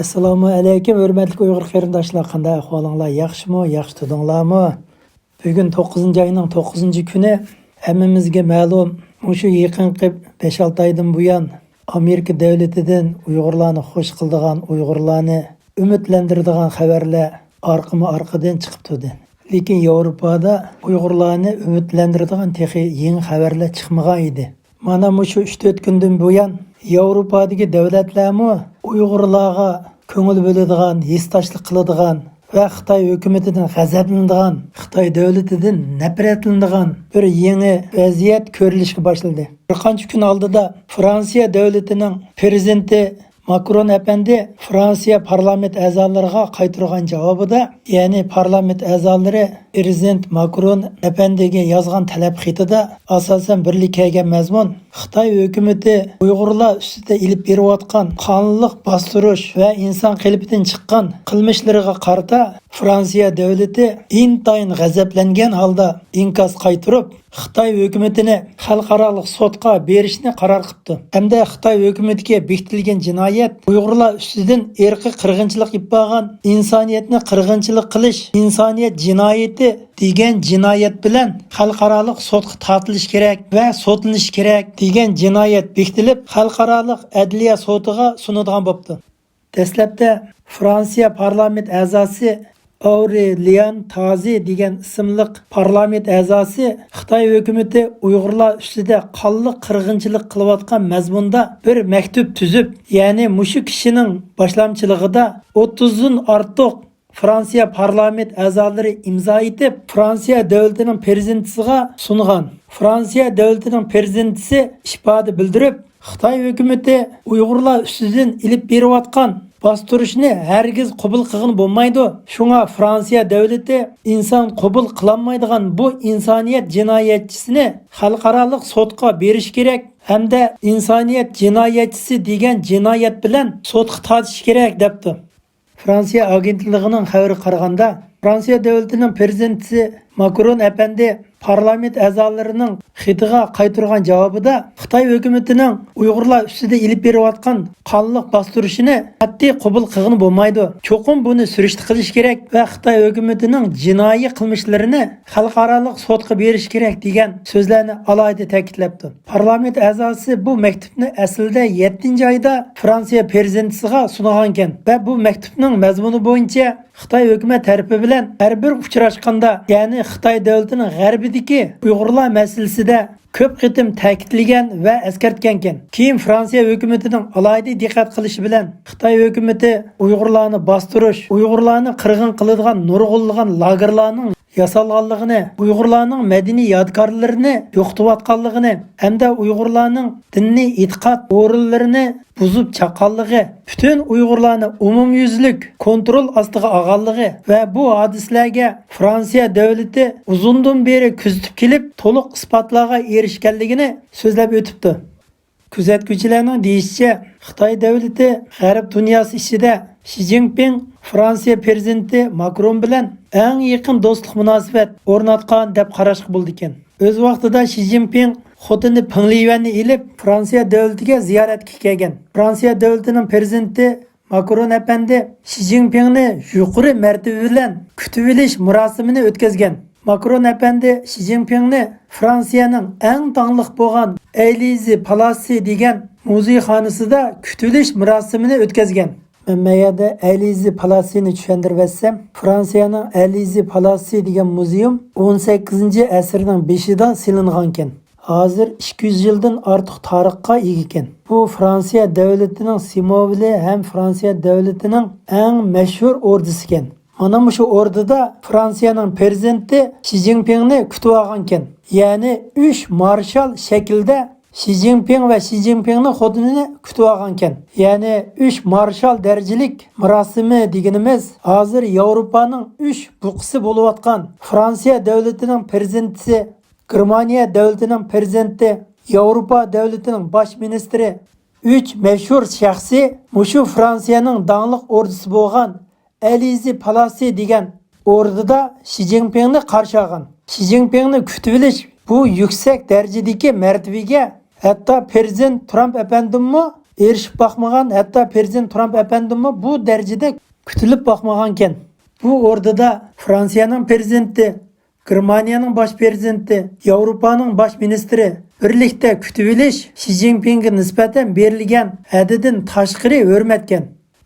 assalomu alaykum hurmatli uyg'ur qarindoshlar qanday ahvolinglar yaxshimi yaxshi tudinglarmi bugun to'qqizinchi oyning to'qqizinchi kuni. Hammamizga ma'lum shu yaqinqi besh olti oydan buyon amerika davlatidan uyg'urlarni xush qildigan uyg'urlarni umidlantiradigan xabarlar orqama orqadan chiqib turdi. Lekin yevropada uyg'urlarni umidlantiradigan texi yangi xabarlar chiqmagan edi mana shu uch to'rt kundan buyon yevropadagi davlatlarmi uyg'urlarga ko'ngil bo'ladigan histoshlik qiladigan va xitoy hukumatidan g'azablanadigan xitoy davlatidan nafratlanadigan bir yangi vaziyat ko'rilishga boshladi bir qancha kun oldida fransiya davlatining prezidenti Makron әпәнде Франция парламент әзаларыға қайтырған жауабыда, яғни парламент әзалары президент Макрон әпәндеге yazған талап хитida asosan birlik kelgan mazmun Xitoy hukumati Uyg'urlar ustida ilib berayotgan qonunliq bostirish va inson qilbidan chiqqan qilmishlariga qarata Fransiya davlati intayin g'azablangan holda inkos qaytirib Xitoy hukumatini xalqaro sudga berishni qaror qildi. Hamda Xitoy hukumatiga bekitilgan jinoyat Uyg'urlar ustidan irqiy qirg'inchilik bo'lgan, insoniyatni qirg'inchilik qilish, insoniyat jinoyati degan jinoyat bilan xalqaro sudga tortilish kerak va sudlanish kerak degan jinoyat bekitilib, xalqaro adliya sudiga sunadigan bo'ldi. Dastlabda Fransiya parlament a'zosi Aurelian Tazi degan ismli parlament a'zosi Xitoy hukumati Uyg'urlar ustida qonli qirg'inchilik qilayotgan mazmunda bir maktub tuzib, ya'ni mushu kishining boshlamchiligida 30 dan ortiq Fransiya parlament a'zolari imzo etib, Fransiya davlatining prezidentiga sungan. Fransiya davlatining prezidentisi ifoda bildirib, Xitoy hukumati Uyg'urlar ustidan ilib berayotgan bostirishni hargiz qabul qilgin bo'lmaydi. Shunga Fransiya davlati inson qabul qilolmaydigan bu insoniyat jinoyatchisini xalqaro sudga berish kerak hamda insoniyat jinoyatchisi degan jinoyat bilan sudga tortish kerak debdi. Fransiya agentligining xabari qaraganda Fransiya davlatining prezidenti Makron әпәнде parlament a'zolarining xitiga qaytirgan javobida Xitoy hukumatining Uyg'urlar ustida ilib berayotgan qonliq bostirishini qat'iy qabul qilgani bo'lmaydi. Cho'qim buni surishti qilish kerak va Xitoy hukumatining jinoiy qilmishlarini xalqaro sudga berish kerak degan so'zlarni alohida ta'kidlabdi. Parlament a'zosi bu maktubni aslida 7-oyda Fransiya prezidentiga sungan ekan va bu maktubning mazmuni bo'yicha Xitoy hukumat tarafi bilan har bir uchrashganda, ya'ni Xitoy davlatining g'arbidagi Uyg'urlar masalasida ko'p qitim ta'kidlagan va eskartgan ekan. Keyin Fransiya hukumatining alohida diqqat qilishi bilan Xitoy hukumati Uyg'urlarni bostirish, Uyg'urlarni qirg'in qiladigan nurg'unlagan lagerlarning yasalganligini, Uyg'urlarning madaniy yodgorlarini yo'qotayotganligini hamda Uyg'urlarning diniy e'tiqod o'rinlarini buzib chaqanligi, butun Uyg'urlarni umumyuzlik kontrol ostiga olganligi va bu hodisalarga Fransiya davlati uzundan beri kuzatib kelib, to'liq isbotlarga erishganligini so'zlab o'tibdi. Kuzatuvchilarning deyishicha, Xitoy davlati g'arb dunyosi ichida Xi Jinping Fransiya prezidenti Makron bilan eng yaqin do'stlik munosabat o'rnatgan deb qarashga bo'ldi ekan. O'z vaqtida Xi Jinping xotini Pinglivanni ilib Fransiya davlatiga ziyoratga kelgan. Fransiya davlatining prezidenti Makron apandi Xi Jinpingni yuqori martaba bilan kutib olish marosimini o'tkazgan. Makron apandi Xi Jinpingni Fransiyaning eng tangliq bo'lgan Elizi Palasi degan muzeyxonasida kutib olish marosimini o'tkazgan. Mayada Elizi Palasini tushuntirib Fransiyaning Elizi Palasi degan muzeum 18-asrning 5-da silingan ekan. Hozir 200 yildan ortiq tarixga ega ekan. Bu Fransiya davlatining simboli ham Fransiya davlatining eng mashhur ordisi ekan. Mana shu o'rdida Fransiyaning prezidenti Xi Jinpingni kutib olgan. Ya'ni 3 marshal shaklda Xi Jinping va Xi Jinpingning xotinini kutib olgan ekan. Ya'ni 3 marshal darajalik marosimi deganimiz hozir Yevropaning 3 buqisi bo'layotgan Fransiya davlatining prezidenti, Germaniya davlatining prezidenti, Yevropa davlatining bosh ministri 3 mashhur shaxsi mushu Fransiyaning danglik ordisi bo'lgan Elizi Palasi degan o'rnida Xi Jinpingni qarshi olgan. Xi Jinpingni kutib bu yuksak darajadagi martabaga hatto prezident Trump apandimmi erishib boqmagan hatto prezident tramp apandimi bu darajada kutilib boqmagan ekan bu o'rnida fransiyaning prezidenti germaniyaning bosh prezidenti yevropaning bosh ministri birlikda kutib olish shi zinpinga nisbatan berilgan haddidan tashqari hurmatgan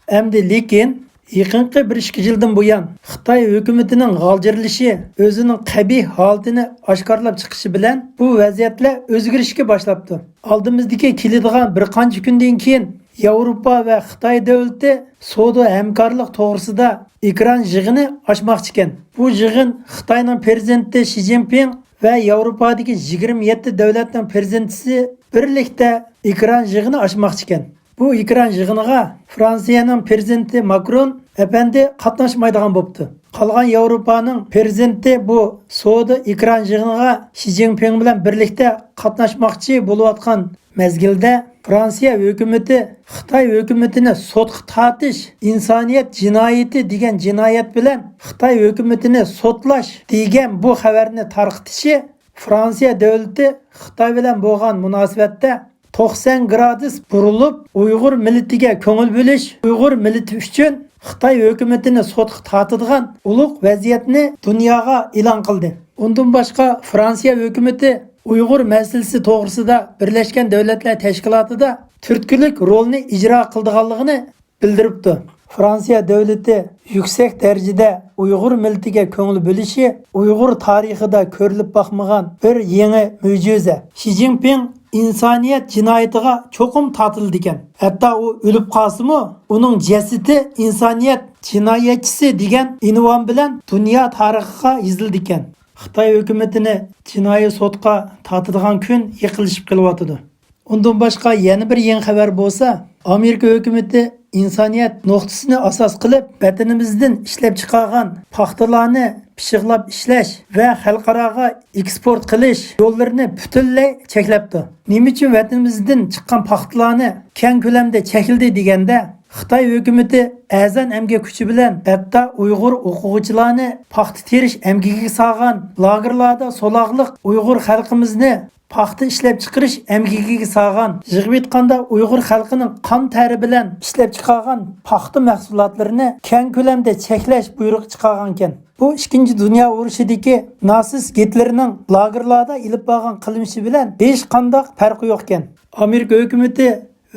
Әмді lekin yaqinqi bir ikki yildan buyon xitoy hukumatining g'aljirlishi o'zining qabih holatini oshkorlab chiqishi bilan bu vaziyatlar o'zgarishga boshlabdi oldimizdagi keladigan bir qancha kundan keyin yevropa va xitoy davlati savdo hamkorlik to'g'risida ekran yig'ini ochmoqchi ekan bu yig'in xitoyning prezidenti shi zinpin va yevropadagi 27 davlatning prezidentisi birlikda ekran yig'ini ochmoqchi ekan Bu ekran yig'iniga Fransiyaning prezidenti Makron apandi qatnashmaydigan bo'pti. Qolgan Yevropaning prezidenti bu savdo ekran yig'iniga Shi Jinping bilan birlikda qatnashmoqchi bo'layotgan mezgilda Fransiya hukumati Xitoy hukumatini sudga tortish insoniyat jinoyati degan jinoyat bilan Xitoy hukumatini sotlash degan bu xabarni tarqitishi Fransiya davlati Xitoy bilan bo'lgan munosabatda 90 gradus burilib uyg'ur millatiga ko'ngil bo'lish uyg'ur millati uchun xitoy hukumatini sotga tortadigan ulug' vaziyatni dunyoga e'lon qildi. Undan boshqa fransiya hukumati uyg'ur masalasi to'g'risida birlashgan davlatlar tashkilotida turtkilik rolni ijro qildiganligini bildiribdi. Fransiya davlati yuksak darajada uyg'ur millatiga ko'ngil bo'lishi uyg'ur tarixida ko'rilib boqmagan bir yangi mo'jiza. Shi zinpin insoniyat jinoyatiga cho'qim tortildi ekan hatto u o'lib qolsimi uning jasadi insoniyat jinoyatchisi degan unvon bilan dunyo tarixiga yozildi ekan xitoy hukumatini jinoiy sudga tortadigan kun yiqilishib kelyotidi undan boshqa yana bir yangi xabar bo'lsa amerika hukumati insoniyat nuqtasini asos qilib vatanimizdan ishlab chiqargan paxtalarni pishiqlab ishlash va xalqaroga eksport qilish yo'llarini butunlay cheklabdi nima uchun vatanimizdan chiqqan paxtalarni keng ko'lamda chekildi deganda xitoy hukumati azan emgak kuchi bilan hatto uyg'ur o'quvchilarni paxta terish emgiga solgan lagerlarda soloqliq uyg'ur xalqimizni paxta ishlab chiqarish emgigiga solgan yig'ib aytganda uyg'ur xalqining qon tari bilan ishlab chiqargan paxta mahsulotlarini keng ko'lamda cheklash buyrug'i chiqargan ekan bu ikkinchi dunyo urushidagi nasis gitlerning lagerlarda ilib borgan qilmishi bilan hech qandoq farqi yo'q ekan amerika hukumati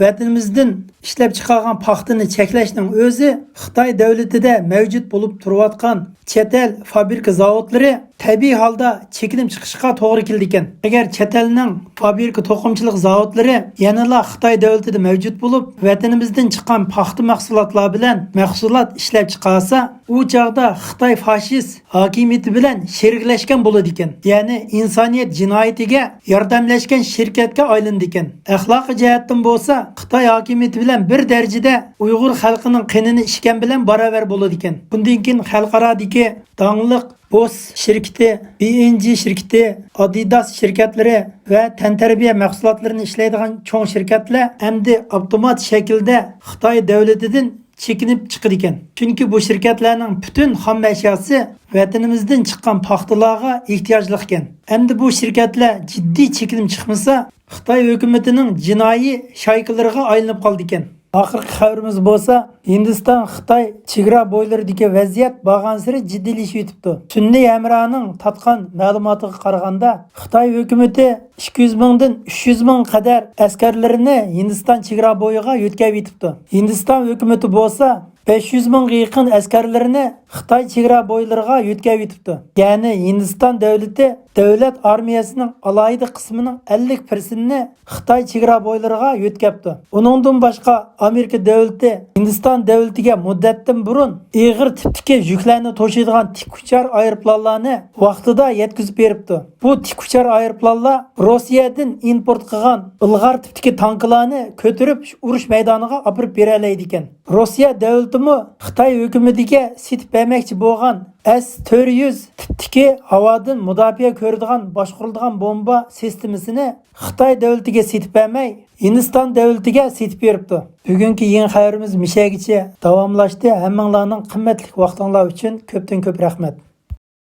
vatanimizdan ishlab chiqargan paxtani cheklashning o'zi xitoy davlatida mavjud bo'lib turayotgan chet el fabrika zavodlari tabiiy holda chekinib chiqishga to'g'ri keldi ekan agar chet elning fabrika to'qimchilik zavodlari yanala xitoy davlatida mavjud bo'lib vatanimizdan chiqqan paxta mahsulotlar bilan mahsulot ishlab chiqarsa u chog'da xitoy fashist hokimiyati bilan sheriklashgan bo'ladi ekan ya'ni insoniyat jinoyatiga yordamlashgan shirkatga aylandi ekan axloqiy jihatdan bo'lsa xitoy hokimiyati bilan bir darajada uyg'ur xalqining qinini ichgan bilan barobar bo'ladi ekan bundan keyin xalqarodagi dongliq Boss şirketi, BNG şirketi, Adidas şirketlari va tantarbiya mahsulotlarini ishlaydigan cho'ng shirkatlar endi avtomat shaklda Xitoy davlatidan chekinib chiqadi ekan. Chunki bu shirkatlarning butun xom ashyasi vatanimizdan chiqqan paxtalarga ehtiyojli ekan. Endi bu shirkatlar jiddiy chekinib chiqmasa, Xitoy hukumatining jinoiy shaykalariga aylanib qoldi ekan. Oxirgi xabarimiz bo'lsa, Hindiston Xitoy chegara bo'ylaridagi vaziyat bag'ansiri jiddiylashib yetibdi. Sunniy Amraning tatqan ma'lumotiga qaraganda, Xitoy hukumati 200 mingdan 300 ming qadar askarlarini Hindiston chegara bo'yiga yo'tkazib yetibdi. Hindiston hukumati bo'lsa, 500 mingga yaqin askarlarini Xitoy chegara bo'ylariga yo'tkazib yetibdi. Ya'ni Hindiston davlati davlat armiyasining alohida qismining 50%ni Xitoy chegara bo'ylariga yo'tkazdi. Uningdan boshqa Amerika davlati Hindiston davlatiga muddatdan burun ig'ir tipdagi yuklarni to'shiydigan tikuchar aeroplanlarni vaqtida yetkazib beribdi. Bu tikuchar aeroplanlar Rossiyadan import qilgan ilg'or tipdagi tanklarni ko'tarib urush maydoniga olib bera oladi ekan. Rossiya davlatimi Xitoy hukumatiga setib bermoqchi bo'lgan S-400 tipdagi havodan mudofaa ko'radigan boshqariladigan bomba sistemasini Xitoy davlatiga setib bermay, Hindiston davlatiga setib beribdi. Bugungi yangi xabarimiz mishagicha davomlashdi. Hammanglarning qimmatli vaqtinglar uchun ko'pdan ko'p rahmat.